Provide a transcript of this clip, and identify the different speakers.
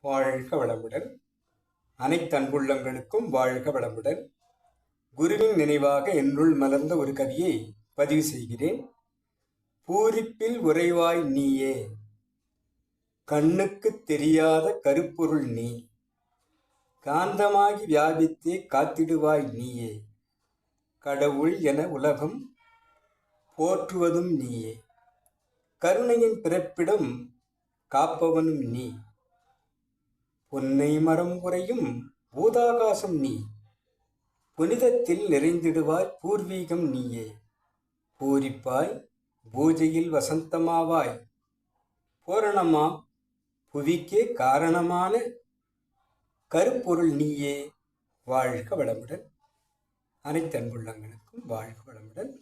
Speaker 1: வாழ்க வளமுடன். அனைத்து அன்புள்ளங்களுக்கும் வாழ்க வளமுடன். குருவின் நினைவாக என்னுள் மலர்ந்த ஒரு கவியை பதிவு செய்கிறேன். பூரிப்பில் உறைவாய் நீயே. கண்ணுக்குத் தெரியாத கருப்பொருள் நீ. காந்தமாகி வியாபித்தே காத்திடுவாய் நீயே. கடவுள் என உலகம் போற்றுவதும் நீயே. கருணையின் பிறப்பிடம் காப்பவனும் நீ. பொன்னை மரம் குறையும் பூதாகாசம் நீ. புனிதத்தில் நிறைந்திடுவாய் பூர்வீகம் நீயே. பூரிப்பாய் பூஜையில் வசந்தமாவாய். பூரணமாம் புவிக்கே காரணமான கருப்பொருள் நீயே. வாழ்க வளமுடன். அனைத்தன்புள்ளங்களுக்கும் வாழ்க வளமுடன்.